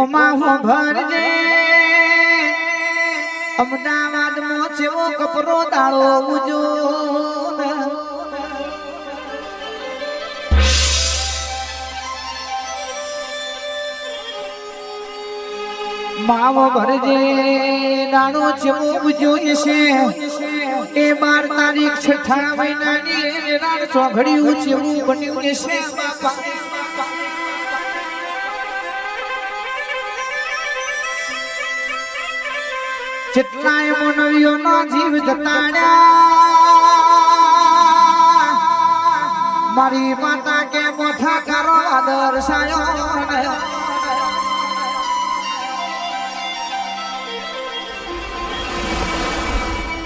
ઓમાં ભરજે. અમદાવાદમાં જેવો કપરો દાળો ઉજો. માવો ભરજે દાણો છેવો ઉજો છે એ બાર તારીખ છઠ્ઠા મહિનાની રાત ચોઘડિયું જેવું બન્યું છે બાપા જેટલાય મનવીઓનો જીવ જતાડ્યા, મારી માતા કે મોઠા કરો દર્શાયો ને.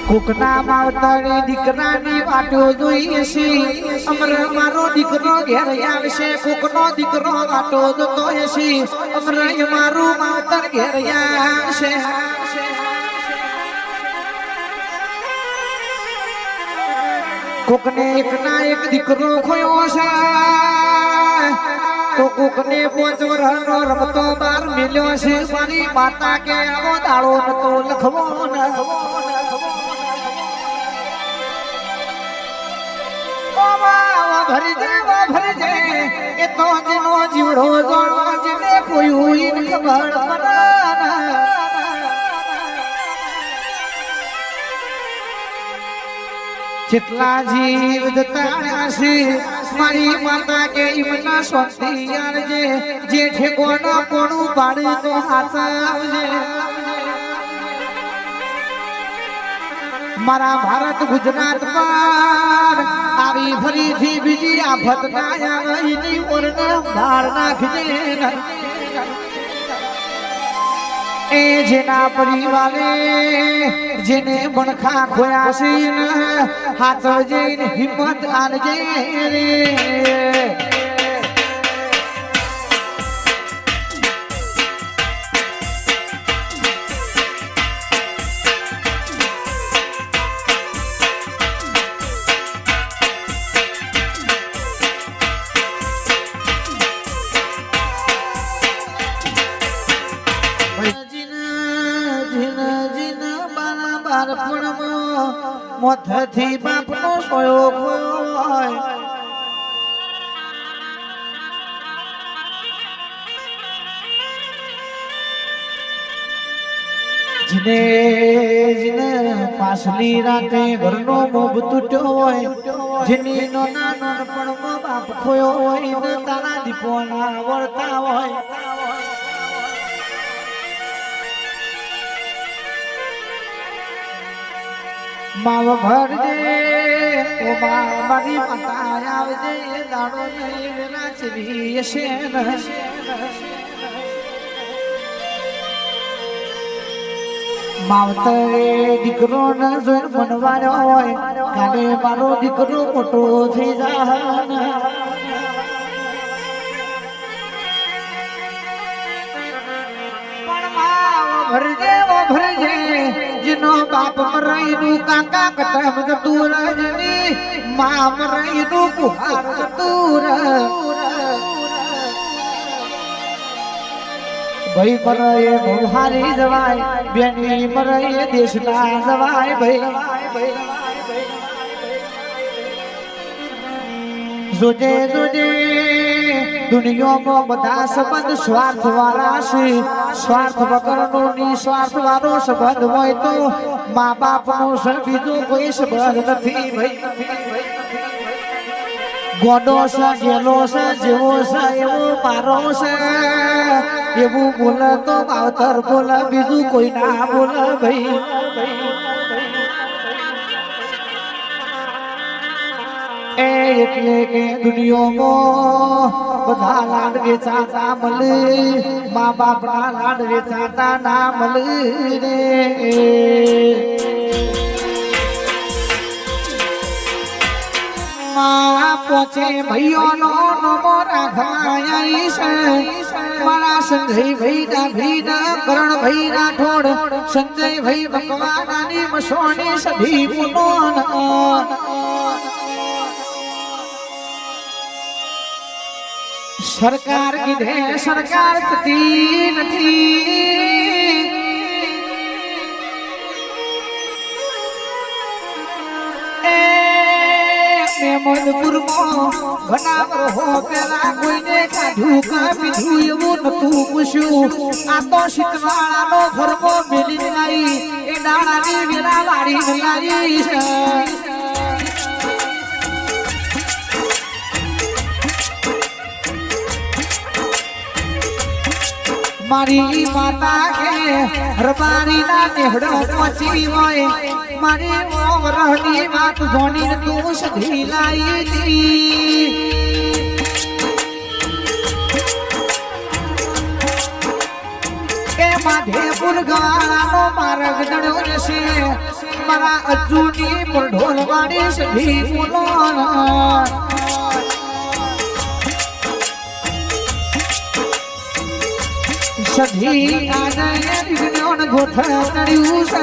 કોકના માવતરે દીકરાની વાટો જોઈએ છે, અમર મારો દીકરો ઘેર આવશે, કોકનો દીકરો વાટો જોતો હશે, અમર મારું માવતર ઘેર આવશે કોકને એક ના એક દીકરો ખોયો છે. તો કોકને પાંચ વર્ષનો રમતો બાર મિલ્યો છે. મારી માતા કે આવો દાડો નતો લખવો ઓ વાવા ભરજે વા એ તો જીવડો જોડો જીને કોઈ ખબર પડાના જેટલા જીવ મારી માતા કે ઈમના સ્વસ્તી આવજે. જે ઠેકોનો કોણું પાડી તો હાથ આવજે. મારા ભારત ગુજરાત પર આવી ફરીથી બીજી આફત ના આવે ઓરને ભાર નાખજે. એ જેના પરિવારે જેને બણખા ખોયા છે હાથ જઈને હિંમત આલજે રે. સોયો હોય. જીને જીને પાછલી રાતે ઘરનો મોભ તૂટ્યો હોય. જીની નો નાનો પણ બાપ ખોયો હોય તારા દીપો ના વળતા હોય. માવ ભરજે ઓ મા મારી માતા આવજે, દાડો નહીં નાચવી ને. માવતરે દીકરો ન જોઈ બનવાનો હોય, કાલે મારો દીકરો મોટો થઈ જાય ભરજે ઓ ભરજે જીનો બાપ મરાઈનું કાકા કતમ જતું રજની મા મરાઈનું કુહાર જતું ભાઈ મરાયે બહુ હારી જવાય બેની મરાયે દેશના જવાય ભાઈ. જોજે જોજે, દુનિયામાં બધા સંબંધ સ્વાર્થ વાળા છે. સ્વાર્થ વગરનો નિસ્વાર્થ વાળો સંબંધ હોય તો મા બાપનો બીજો કોઈ સંબંધ નથી ભાઈ. ગોડો છે, ગેલો છે, જેવો છે, એવો પારો છે. એવું બોલે તો માવતર બોલે, બીજું કોઈ ના બોલે ભાઈ. એ એટલે કે દુનિયામાં બધા લાડ વેચાતા મળે મા બાપના લાડ વેચાતા ના મળે રે. પોચે ભાઈઓનો નમો રાખાય છે. મારા સંજય ભાઈ ના ના કરણ ભાઈ રાઠોડ સંજય ભાઈ ભગવાનાની મસોની સધી પુનોન. સરકાર કીધે, સરકાર થતી નથી. એ મેમદપુરમાં ઘણા વર્ષો પહેલા કોઈને કાઢ્યું કા એવું મેલી મારી માતા કે રબારી ના નેહડો પહોંચી હોય. મારી ઓવરની વાત જોની તું સધી દી. એ માધેપુર ગાળાનો માર્ગ દડો જશે મારા અજુની પર ઢોલ વાળી સધી બોલો. સધી આને વિજ્ઞાન નડ્યું છે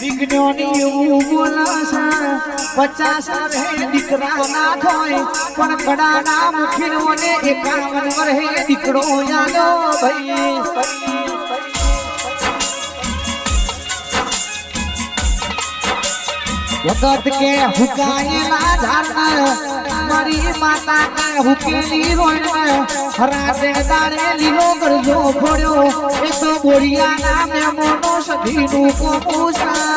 વિજ્ઞાની પચાસ દીકરા ના પણ કડા ના મુખી ને દીકરો વખત કે હુકાયેલા ઝાડને મારી માતા કે હુકેલી રોયને હરાતે દાડે લીલો કરજો ફોડ્યો એ તો બોરિયા નામે મોનો સધીનું કોપુસા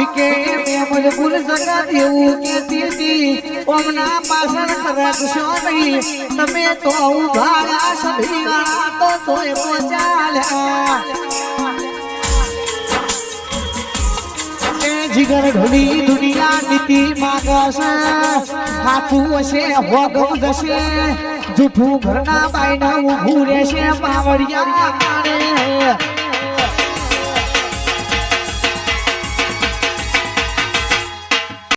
વિકે મેમજ ભૂલ સગા એવું કે દીદી ઓમના પાછળ કરશો નહીં તમે તો ઉભાયા સભી વાળા તો તોય પહોંચાલ્યા જીગર ઢોલી દુનિયા નીતિ માગશે હાથું હશે હોગવ જશે. જૂઠું ઘરના બાયના ઊભું રહેશે, પાવડિયા